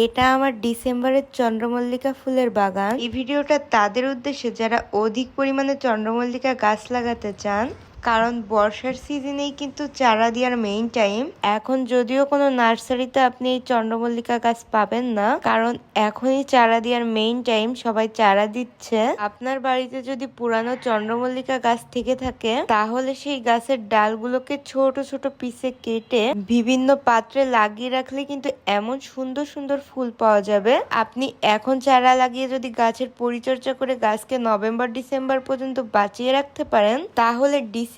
এটা আমার ডিসেম্বরের চন্দ্রমল্লিকা ফুলের বাগান। এই ভিডিওটা তাদের উদ্দেশ্যে যারা অধিক পরিমাণে চন্দ্রমল্লিকা গাছ লাগাতে চান কারণ বর্ষার সিজনেই কিন্তু চারা দেওয়ার মেইন টাইম এখন যদিও কোনো নার্সারিতে আপনি এই চন্দ্রমল্লিকা গাছ পাবেন না, কারণ এখনই চারা দেওয়ার মেইন টাইম সবাই চারা দিচ্ছে। আপনার বাড়িতে যদি পুরানো চন্দ্রমল্লিকা গাছ থেকে থাকে, তাহলে সেই গাছের ডালগুলোকে ছোট ছোট পিসে কেটে বিভিন্ন পাত্রে লাগিয়ে রাখলে কিন্তু এমন সুন্দর সুন্দর ফুল পাওয়া যাবে। আপনি এখন চারা লাগিয়ে যদি গাছের পরিচর্যা করে গাছকে নভেম্বর, ডিসেম্বর পর্যন্ত বাঁচিয়ে রাখতে পারেন, তাহলে ডিসেম্বরে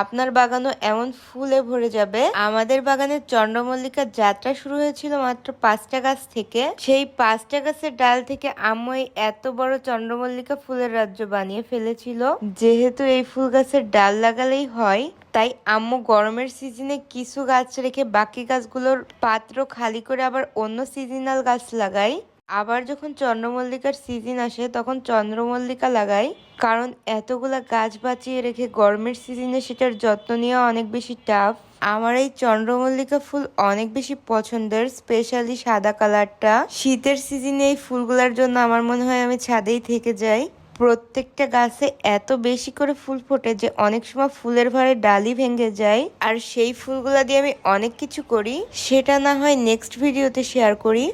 আপনার বাগানও এমন ফুলে ভরে যাবে। আমাদের বাগানের চন্দ্রমল্লিকার যাত্রা শুরু হয়েছিল মাত্র পাঁচটা গাছ থেকে। সেই পাঁচটা গাছের ডাল থেকে আম্মু এত বড় চন্দ্রমল্লিকা ফুলের রাজ্য বানিয়ে ফেলেছিল। যেহেতু এই ফুল গাছের ডাল লাগালেই হয়, তাই আম্মু গরমের সিজনে কিছু গাছ রেখে বাকি গাছগুলোর পাত্র খালি করে আবার অন্য সিজনাল গাছ লাগাই আবার যখন চন্দ্রমল্লিকার সিজন আসে, তখন চন্দ্রমল্লিকা লাগাই কারণ এতগুলা গাছ বাঁচিয়ে রেখে গরমের সিজনে সেটার যত্ন নেওয়া অনেক বেশি টাফ আমার এই চন্দ্রমল্লিকা ফুল অনেক বেশি পছন্দের স্পেশালি সাদা কালারটা শীতের সিজনে এই ফুলগুলোর জন্য আমার মনে হয় আমি ছাদেই থেকে যাই। প্রত্যেকটা গাছে এত বেশি করে ফুল ফোটে যে অনেক সময় ফুলের ভারে ডালি ভেঙে যায়। আর সেই ফুলগুলা দিয়ে আমি অনেক কিছু করি। সেটা না হয় নেক্সট ভিডিওতে শেয়ার করি।